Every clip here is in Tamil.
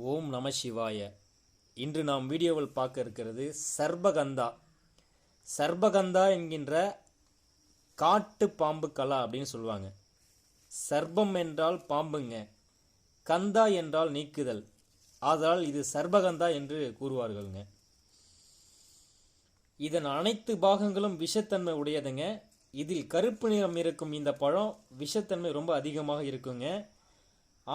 ஓம் நம சிவாய. இன்று நாம் வீடியோவில் பார்க்க இருக்கிறது சர்பகந்தா. சர்பகந்தா என்கின்ற காட்டு பாம்பு கலா அப்படின்னு சொல்லுவாங்க. சர்பம் என்றால் பாம்புங்க. கந்தா என்றால் நீக்குதல். ஆதலால் இது சர்பகந்தா என்று கூறுவார்கள்ங்க. இதன் அனைத்து பாகங்களும் விஷத்தன்மை உடையதுங்க. இதில் கருப்பு நிறம் இருக்கும் இந்த பழம் விஷத்தன்மை ரொம்ப அதிகமாக இருக்குங்க.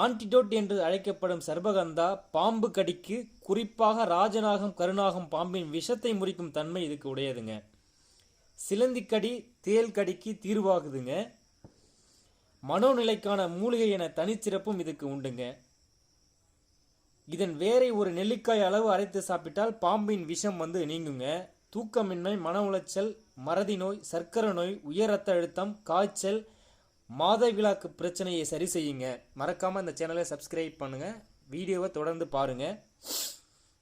ஆன்டிடோட் என்று அழைக்கப்படும் சர்பகந்தா பாம்பு கடிக்கு குறிப்பாக ராஜநாகம் கருநாகம் பாம்பின் விஷத்தை முறிக்கும் தன்மை இதுக்கு உடையதுங்க. சிலந்திக்கடி தேல் கடிக்கு தீர்வாகுதுங்க. மனோநிலைக்கான மூலிகை என தனிச்சிறப்பும் இதுக்கு உண்டுங்க. இதன் வேரை ஒரு நெல்லிக்காய் அளவு அரைத்து சாப்பிட்டால் பாம்பின் விஷம் வந்து நீங்குங்க. தூக்கமின்மை மன உளைச்சல் மறதி நோய் சர்க்கரை நோய் உயர் ரத்த அழுத்தம் காய்ச்சல் மாத விழாக்கு பிரச்சனையை சரி செய்யுங்க. மறக்காமல் இந்த சேனலை சப்ஸ்கிரைப் பண்ணுங்க. வீடியோவை தொடர்ந்து பாருங்க.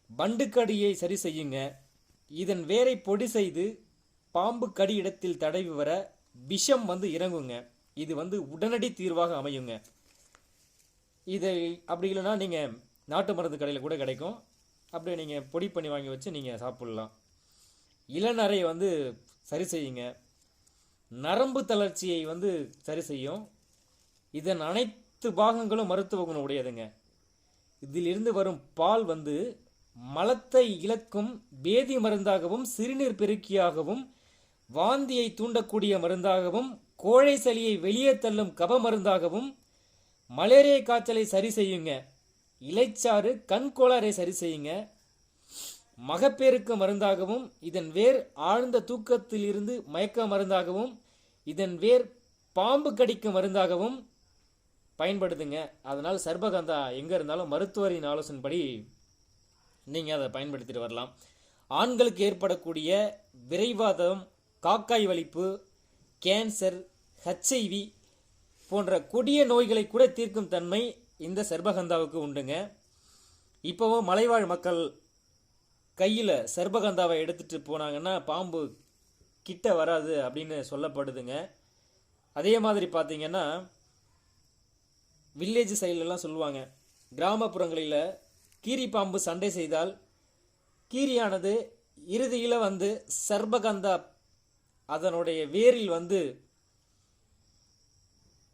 பண்டுக்கடியை சரி செய்யுங்க. இதன் வேரை பொடி செய்து பாம்பு கடி இடத்தில் தடவி வர விஷம் வந்து இறங்குங்க. இது வந்து உடனடி தீர்வாக அமையுங்க. இதை அப்படி இல்லைன்னா நீங்கள் நாட்டு மருந்து கடையில் கூட கிடைக்கும். அப்படியே நீங்கள் பொடி பண்ணி வாங்கி வச்சு நீங்கள் சாப்பிட்லாம். இளநரை வந்து சரி செய்யுங்க. நரம்பு தளர்ச்சியை வந்து சரி செய்யும். இதன் அனைத்து பாகங்களும் மருத்துவ குணம் உடையதுங்க. இதிலிருந்து வரும் பால் வந்து மலத்தை இழக்கும் பேதி மருந்தாகவும் சிறுநீர் பெருக்கியாகவும் வாந்தியை தூண்டக்கூடிய மருந்தாகவும் கோழை சளியை வெளியே தள்ளும் கப மருந்தாகவும் மலேரியா காய்ச்சலை சரி செய்யுங்க. இலைச்சாறு கண் கோளாறை சரி செய்யுங்க. மகப்பேறுக்க மருந்தாகவும் இதன் வேர் ஆழ்ந்த தூக்கத்தில் இருந்து மயக்க மருந்தாகவும் இதன் வேர் பாம்பு கடிக்க மருந்தாகவும் பயன்படுதுங்க. அதனால் சர்பகந்தா எங்கே இருந்தாலும் மருத்துவரின் ஆலோசனைப்படி நீங்கள் அதை பயன்படுத்திட்டு வரலாம். ஆண்களுக்கு ஏற்படக்கூடிய விரைவாதம் காக்காய் வலிப்பு கேன்சர் ஹெச்ஐவி போன்ற கொடிய நோய்களை கூட தீர்க்கும் தன்மை இந்த சர்பகந்தாவுக்கு உண்டுங்க. இப்போவும் மலைவாழ் மக்கள் கையில் சர்பகந்தாவை எடுத்துகிட்டு போனாங்கன்னா பாம்பு கிட்ட வராது அப்படின்னு சொல்லப்படுதுங்க. அதே மாதிரி பார்த்தீங்கன்னா வில்லேஜ் சைட்லலாம் சொல்லுவாங்க. கிராமப்புறங்களில் கீரி பாம்பு சண்டை செய்தால் கீரியானது இறுதியில் வந்து சர்பகந்தா அதனுடைய வேரில் வந்து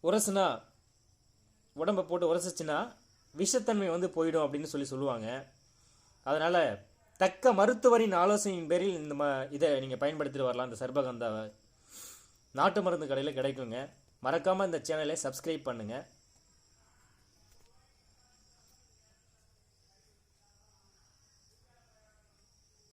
உரசுனா உடம்பை போட்டு உரசிச்சுன்னா விஷத்தன்மை வந்து போயிடும் அப்படின்னு சொல்லி சொல்லுவாங்க. அதனால் தக்க மருத்துவரின் ஆலோசனையின் பேரில் இந்த ம இதை நீங்கள் பயன்படுத்திட்டு வரலாம். இந்த சர்பகந்தாவை. நாட்டு மருந்து கடையில் கிடைக்குங்க. மறக்காமல் இந்த சேனலை சப்ஸ்கிரைப் பண்ணுங்கள்